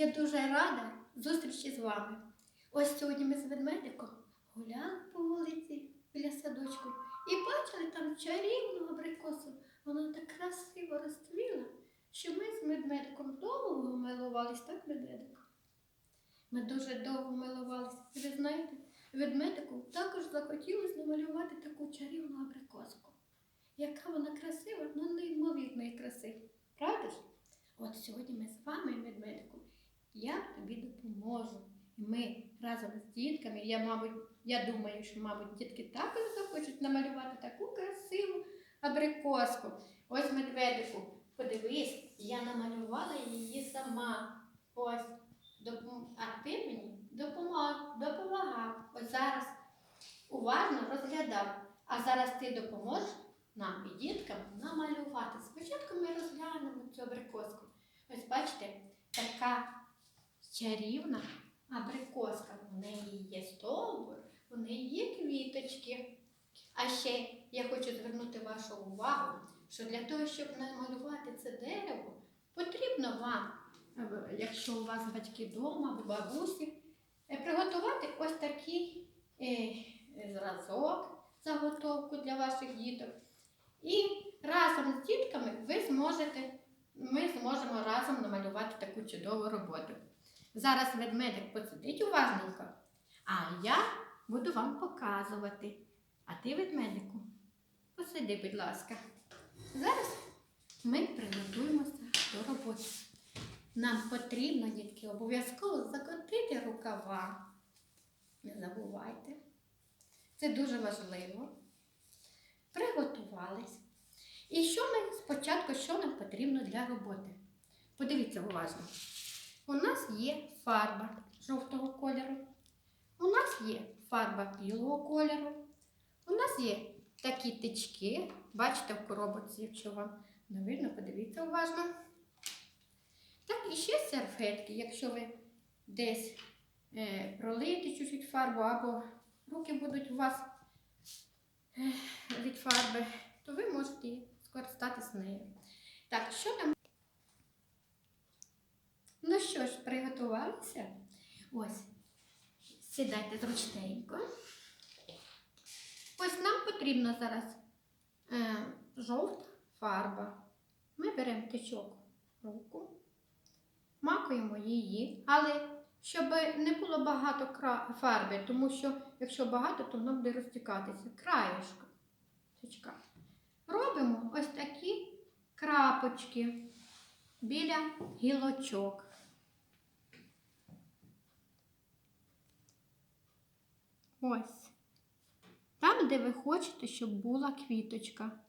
Я дуже рада зустрічі з вами. Ось сьогодні ми з ведмедиком гуляли по вулиці біля садочку і бачили там чарівну абрикосу. Вона так красиво розцвіла, що ми з ведмедиком довго милувались, так, ведмедик? Ми дуже довго милувались. Ви знаєте, ведмедику також захотілося намалювати таку чарівну абрикоску. Яка вона красива, ну неймовірної краси. Правда ж? От сьогодні ми з вами, ведмедику, я тобі допоможу. І ми разом з дітками, я, мабуть, я думаю, що, мабуть, дітки також захочуть намалювати таку красиву абрикоску. Ось медведику, подивись, я намалювала її сама. Ось, а ти мені допомагав, допомагав. Ось зараз уважно розглядав. А зараз ти допоможеш нам і діткам намалювати. Спочатку ми розглянемо цю абрикоску. Ось бачите, така чарівна абрикоска. У неї є стовбур, у неї є квіточки. А ще я хочу звернути вашу увагу, що для того, щоб намалювати це дерево, потрібно вам, якщо у вас батьки вдома або бабусі, е, приготувати ось такий е, зразок, заготовку для ваших діток. І разом з дітками ви зможете, ми зможемо разом намалювати таку чудову роботу. Зараз ведмедик посидить уважненько, а я буду вам показувати. А ти, ведмедику, посиди, будь ласка. Зараз ми приготуємося до роботи. Нам потрібно, дітки, обов'язково закотити рукава. Не забувайте. Це дуже важливо. Приготувались. І що ми спочатку, що нам потрібно для роботи? Подивіться уважно. У нас є фарба жовтого кольору. У нас є фарба білого кольору. У нас є такі тички. Бачите в коробочці, якщо вам не видно, подивіться уважно. Так, і ще серфетки, якщо ви десь е, пролиєте чуть-чуть фарбу, або руки будуть у вас е, від фарби, то ви можете скористатись нею. Так, що там? Ну що ж, приготувалися? Ось, сідайте зручненько. Ось нам потрібно зараз е, жовта фарба. Ми беремо тичок в руку, макуємо її, але щоб не було багато фарби, тому що якщо багато, то воно буде розтікатися. Краєшка тичка. Робимо ось такі крапочки біля гілочок. Ось. Там, де ви хочете, щоб була квіточка.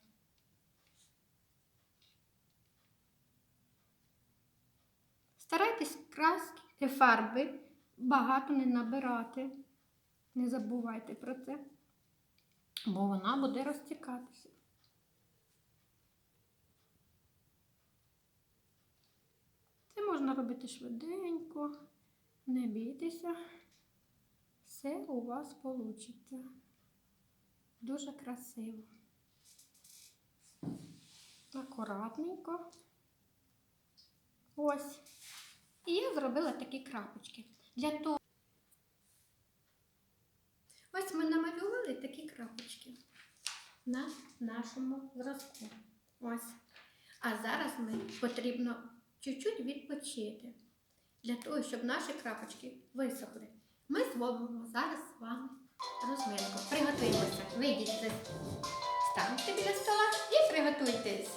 Старайтесь краски фарби багато не набирати. Не забувайте про це, бо вона буде розтікатися. Це можна робити швиденько, не бійтеся, все у вас вийде. Дуже красиво. Акуратненько. Ось. І я зробила такі крапочки. Для того. Ось ми намалювали такі крапочки на нашому зразку. Ось. А зараз ми потрібно чуть-чуть відпочити. Для того, щоб наші крапочки висохли. Ми зробимо зараз з вами розминку. Приготуємося. Вийдіть, з- станьте біля стола і приготуйтесь.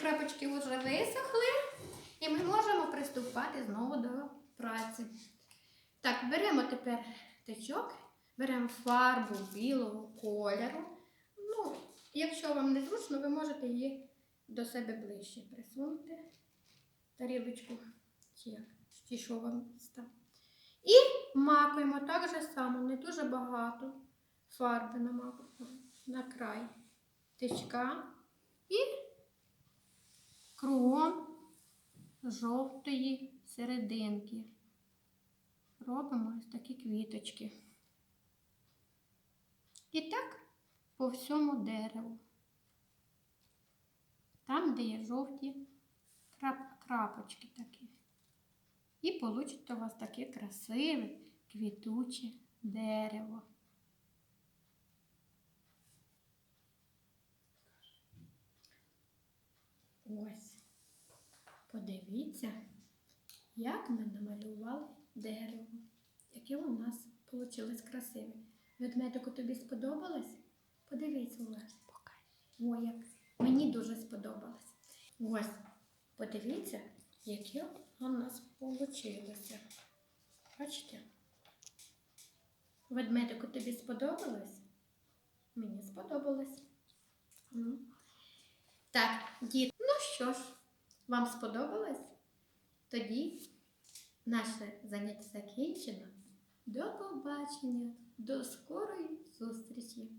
Крапочки вже висохли, і ми можемо приступати знову до праці. Так, беремо тепер тичок, беремо фарбу білого кольору. Ну, якщо вам не зручно, ви можете її до себе ближче присунути. Тарілочку чи як, чи що вам став. І макуємо так же само, не дуже багато фарби намакуємо на край тичка і кругом жовтої серединки. Робимо ось такі квіточки. І так по всьому дереву. Там, де є жовті крап, крапочки такі. І получите у вас таке красиве квітуче дерево. Ось. Подивіться, як ми намалювали дерево. Яке у нас вийшло красиве. Ведмедику тобі сподобалось? Подивись, Олег. Ой, як мені дуже сподобалось. Ось, подивіться, яке у нас вийшло. Бачите? Ведмедику тобі сподобалось? Мені сподобалось. Так, діти, ну що ж, вам сподобалось? Тоді наше заняття закінчено. До побачення, до скорої зустрічі!